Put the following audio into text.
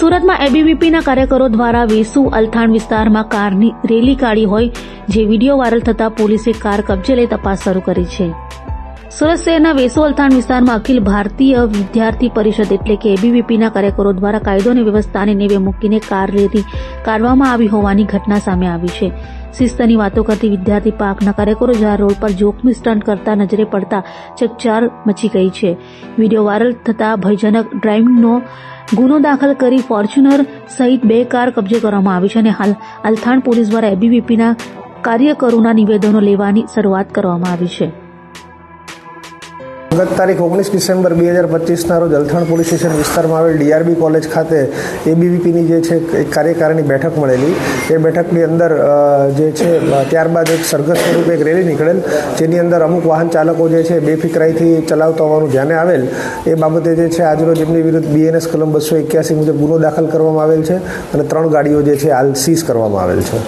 સુરતમાં એબીવીપીના કાર્યકરો દ્વારા વેસુ અલથાણ વિસ્તારમાં કારની રેલી કાઢી હોય જે વીડિયો વાયરલ થતા પોલીસે કાર કબજે લઈ તપાસ શરૂ કરી છે. સુરત શહેરના વેસુ અલથાણ વિસ્તારમાં અખિલ ભારતીય વિદ્યાર્થી પરિષદ એટલે કે એબીવીપીના કાર્યકરો દ્વારા કાયદો અને વ્યવસ્થાને નેવે મૂકીને કાર રેલી કાઢવામાં આવી હોવાની ઘટના સામે આવી છે. શિસ્તની વાતો કરતી વિદ્યાર્થી પાકના કાર્યકરો જ્યારે રોડ પર જોખમી સ્ટન્ટ કરતા નજરે પડતા ચકચાર મચી ગઈ છે. વીડિયો વાયરલ થતા ભયજનક ડ્રાઇવિંગનો ગુનો દાખલ કરી ફોર્ચ્યુનર સહિત બે કાર કબજે કરવામાં આવી છે અને હાલ અલથાણ પોલીસ દ્વારા એબીવીપીના કાર્યકરોના નિવેદનો લેવાની શરૂઆત કરવામાં આવી છે. ગત તારીખ ઓગણીસ ડિસેમ્બર બે હજાર પચીસના રોજ અલથાણ પોલીસ સ્ટેશન વિસ્તારમાં આવેલ ડીઆરબી કોલેજ ખાતે એબીવીપીની જે છે એક કાર્યકારીની બેઠક મળેલી. એ બેઠકની અંદર જે છે, ત્યારબાદ એક સરઘસ સ્વરૂપે એક રેલી નીકળેલ, જેની અંદર અમુક વાહન ચાલકો જે છે બેફિકરાઈથી ચલાવતા હોવાનું ધ્યાને આવેલ. એ બાબતે જે છે આજરોજ એમની વિરુદ્ધ બીએનએસ કલમ બસો એક્યાસી મુજબ ગુનો દાખલ કરવામાં આવેલ છે અને ત્રણ ગાડીઓ જે છે હાલ સીઝ કરવામાં આવેલ છે.